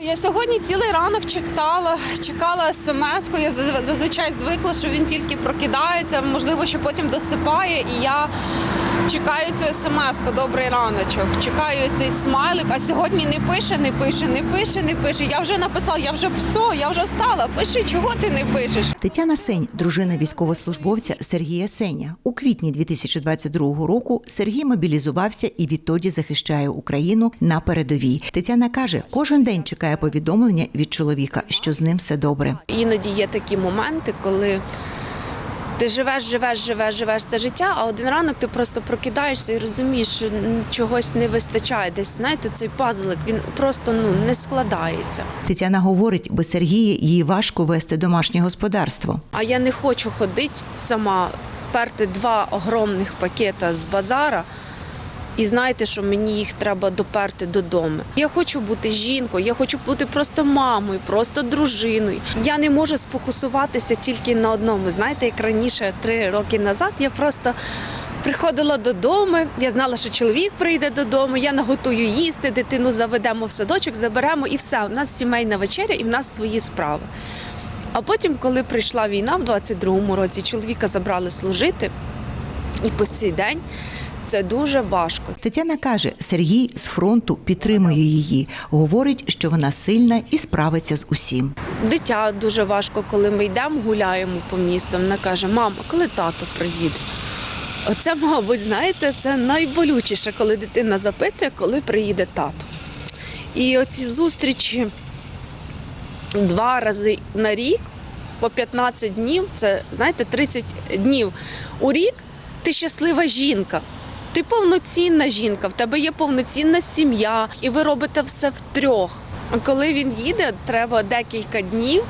Я сьогодні цілий ранок чекала, чекала смс-ку. Я заз- зазвичай звикла, що він тільки прокидається, можливо, що потім досипає, і я чекаю цю смс-ку. Добрий раночок. Чекаю цей смайлик. А сьогодні не пише, не пише, не пише, не пише. Я вже написала, я вже все, я вже встала. Пиши, чого ти не пишеш? Тетяна Сень, дружина військовослужбовця Сергія Сеня. У квітні 2022 року Сергій мобілізувався і відтоді захищає Україну на передовій. Тетяна каже, кожен день чекає повідомлення від чоловіка, що з ним все добре. Іноді є такі моменти, коли ти живеш, живеш, живеш, живеш це життя, а один ранок ти просто прокидаєшся і розумієш, що чогось не вистачає. Десь знаєте, цей пазлик він просто ну не складається. Тетяна говорить, без Сергія їй важко вести домашнє господарство. А я не хочу ходити сама, перти два огромних пакета з базара. І знаєте, що мені їх треба доперти додому. Я хочу бути жінкою, я хочу бути просто мамою, просто дружиною. Я не можу сфокусуватися тільки на одному. Знаєте, як раніше, три роки назад, я просто приходила додому. Я знала, що чоловік прийде додому. Я наготую їсти, дитину заведемо в садочок, заберемо і все. У нас сімейна вечеря, і в нас свої справи. А потім, коли прийшла війна в 22-му році, чоловіка забрали служити, і по цей день це дуже важко. Тетяна каже, Сергій з фронту підтримує її. Говорить, що вона сильна і справиться з усім. Дитя дуже важко, коли ми йдемо, гуляємо по місту. Вона каже: мама, коли тато приїде? Оце, мабуть, знаєте, це найболючіше, коли дитина запитує, коли приїде тато. І оці зустрічі два рази на рік по 15 днів, це знаєте, 30 днів у рік. Ти щаслива жінка. Ти повноцінна жінка, в тебе є повноцінна сім'я, і ви робите все втрьох. А коли він їде, треба декілька днів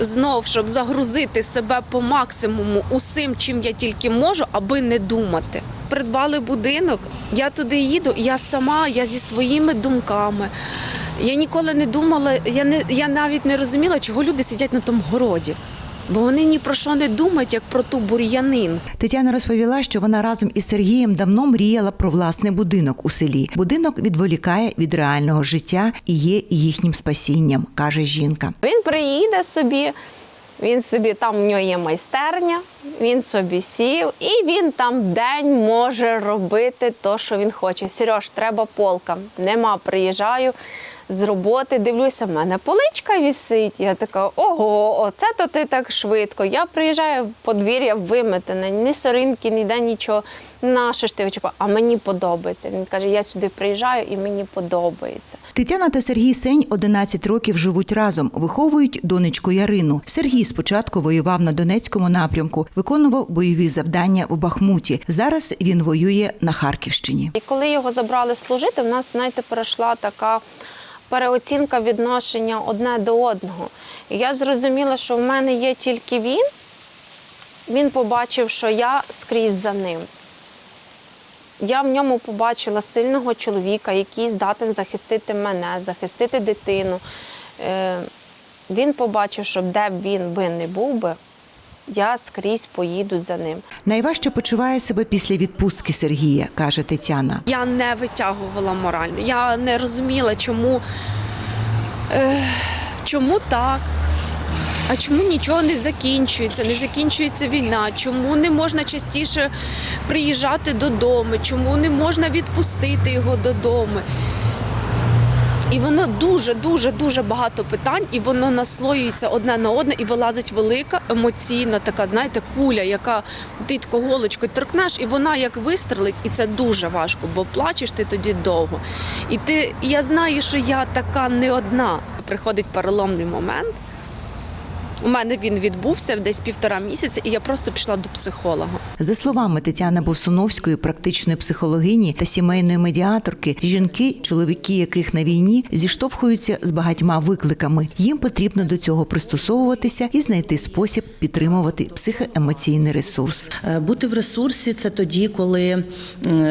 знов, щоб загрузити себе по максимуму усім, чим я тільки можу, аби не думати. Придбали будинок, я туди їду, я сама, я зі своїми думками. Я ніколи не думала, я не я навіть не розуміла, чого люди сидять на тому городі. Бо вони ні про що не думають, як про ту бур'янин. Tетяна розповіла, що вона разом із Сергієм давно мріяла про власний будинок у селі. Будинок відволікає від реального життя і є їхнім спасінням, каже жінка. Він приїде собі, він собі там в нього є майстерня, він собі сів, і він там день може робити те, що він хоче. Сереж, треба полка. Нема, приїжджаю. З роботи дивлюся, в мене поличка вісить. Я така, ого, оце то ти так швидко. Я приїжджаю в подвір'я виметене, ні соринки, ніде нічого. Наше ж ти очіпа? А мені подобається. Він каже, я сюди приїжджаю і мені подобається. Тетяна та Сергій Сень 11 років живуть разом, виховують донечку Ярину. Сергій спочатку воював на Донецькому напрямку, виконував бойові завдання в Бахмуті. Зараз він воює на Харківщині. І коли його забрали служити, в нас, знаєте, перейшла така переоцінка відношення одне до одного. І я зрозуміла, що в мене є тільки він. Він побачив, що я скрізь за ним. Я в ньому побачила сильного чоловіка, який здатен захистити мене, захистити дитину. Е, Він побачив, що де б він би не був би, я скрізь поїду за ним. Найважче почуває себе після відпустки Сергія, каже Тетяна. Я не витягувала морально. Я не розуміла, чому, е, чому так. А чому нічого не закінчується, не закінчується війна? Чому не можна частіше приїжджати додому? Чому не можна відпустити його додому? І воно дуже, дуже, дуже багато питань, і воно наслоюється одне на одне, і вилазить велика емоційна така, знаєте, куля, яка ти голочкою торкнеш, і вона як вистрелить, і це дуже важко, бо плачеш ти тоді довго. І ти, я знаю, що я така не одна. Приходить переломний момент. У мене він відбувся десь півтора місяця, і я просто пішла до психолога. За словами Тетяни Босуновської, практичної психологині та сімейної медіаторки, жінки, чоловіки, яких на війні зіштовхуються з багатьма викликами. Їм потрібно до цього пристосовуватися і знайти спосіб підтримувати психоемоційний ресурс. Е, Бути в ресурсі це тоді, коли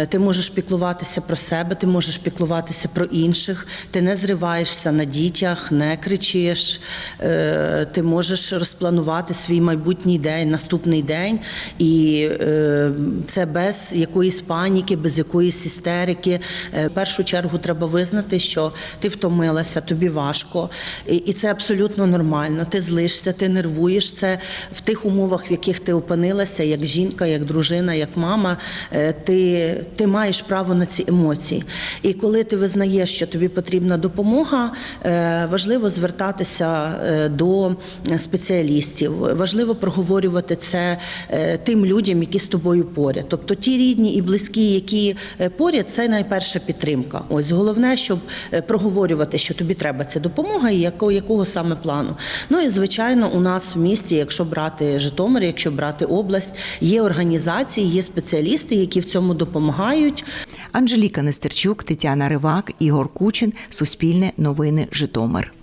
ти можеш піклуватися про себе, ти можеш піклуватися про інших, ти не зриваєшся на дітях, не кричиш, е, ти можеш можеш розпланувати свій майбутній день, наступний день, і е, це без якоїсь паніки, без якоїсь істерики. Е, в першу чергу треба визнати, що ти втомилася, тобі важко, і, це абсолютно нормально. Ти злишся, ти нервуєш. Це в тих умовах, в яких ти опинилася, як жінка, як дружина, як мама. е, Ти, ти маєш право на ці емоції. І коли ти визнаєш, що тобі потрібна допомога, важливо звертатися до спеціалістів. Важливо проговорювати це е, тим людям, які з тобою поряд. Тобто ті рідні і близькі, які е, поряд, це найперша підтримка. Ось головне, щоб е, проговорювати, що тобі треба ця допомога, і якого, якого саме плану. Ну і звичайно, у нас в місті, якщо брати Житомир, якщо брати область, є організації, є спеціалісти, які в цьому допомагають. Анжеліка Нестерчук, Тетяна Ривак, Ігор Кучин, Суспільне новини Житомир.